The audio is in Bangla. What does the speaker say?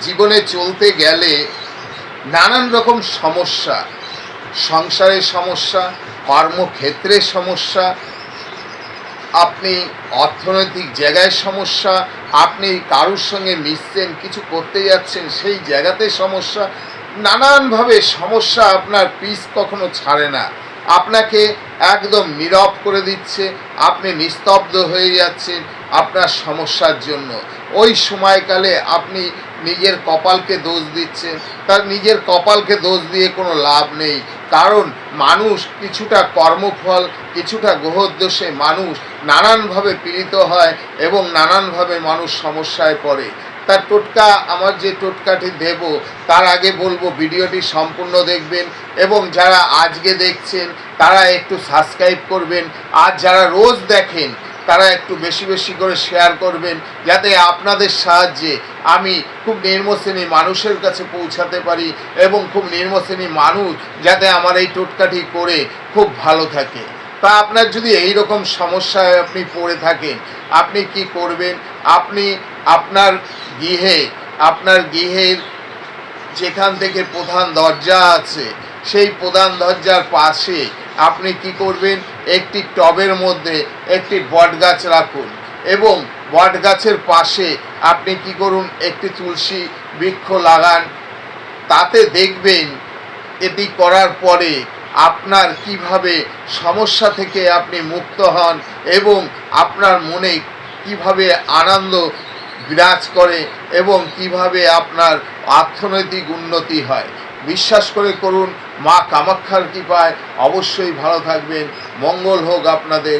জীবনে চলতে গেলে নানান রকম সমস্যা, সংসারের সমস্যা, কর্মক্ষেত্রের সমস্যা, আপনি অর্থনৈতিক জায়গায় সমস্যা, আপনি কারুর সঙ্গে মিশছেন, কিছু করতে যাচ্ছেন, সেই জায়গাতে সমস্যা, নানানভাবে সমস্যা আপনার পিস কখনো ছাড়ে না। আপনাকে একদম নীরব করে দিচ্ছে, আপনি নিস্তব্ধ হয়ে যাচ্ছেন আপনার সমস্যার জন্য। ওই সময়কালে আপনি নিজের কপালকে দোষ দিচ্ছেন তার নিজের কপালকে দোষ দিয়ে কোনো লাভ নেই। কারণ মানুষ কিছুটা কর্মফল, কিছুটা গ্রহদোষে মানুষ নানানভাবে পীড়িত হয় এবং নানানভাবে মানুষ সমস্যায় পড়ে। তার টোটকা, আমার যে টোটকাটি দেব, তার আগে বলব ভিডিওটি সম্পূর্ণ দেখবেন এবং যারা আজকে দেখছেন, তারা একটু সাবস্ক্রাইব করবেন। আর যারা রোজ দেখেন তারা একটু বেশি বেশি করে শেয়ার করবেন যাতে আপনাদের সাহায্যে আমি খুব নিম্ন শ্রেণির মানুষের কাছে পৌঁছাতে পারি এবং খুব নিম্ন শ্রেণির মানুষ যাতে আমার এই টোটকাটি করে খুব ভালো থাকে। তা আপনার যদি এই রকম সমস্যায় আপনি পড়ে থাকেন, আপনি কি করবেন? আপনি আপনার গৃহে, আপনার গৃহের যেখান থেকে প্রধান দরজা আছে, সেই প্রধান দরজার পাশে আপনি কি করবেন? একটি টবের মধ্যে একটি বট গাছ রাখুন এবং বট গাছের পাশে আপনি কি করুন? একটি তুলসী বৃক্ষ লাগান। তাতে দেখবেন এটি করার পরে আপনার কীভাবে সমস্যা থেকে আপনি মুক্ত হন এবং আপনার মনে কীভাবে আনন্দ বিরাজ করে এবং কীভাবে আপনার অর্থনৈতিক উন্নতি হয়। বিশ্বাস করে করুন মা কামাক্ষার কৃপায় অবশ্যই ভালো থাকবেন। মঙ্গল হোক আপনাদের।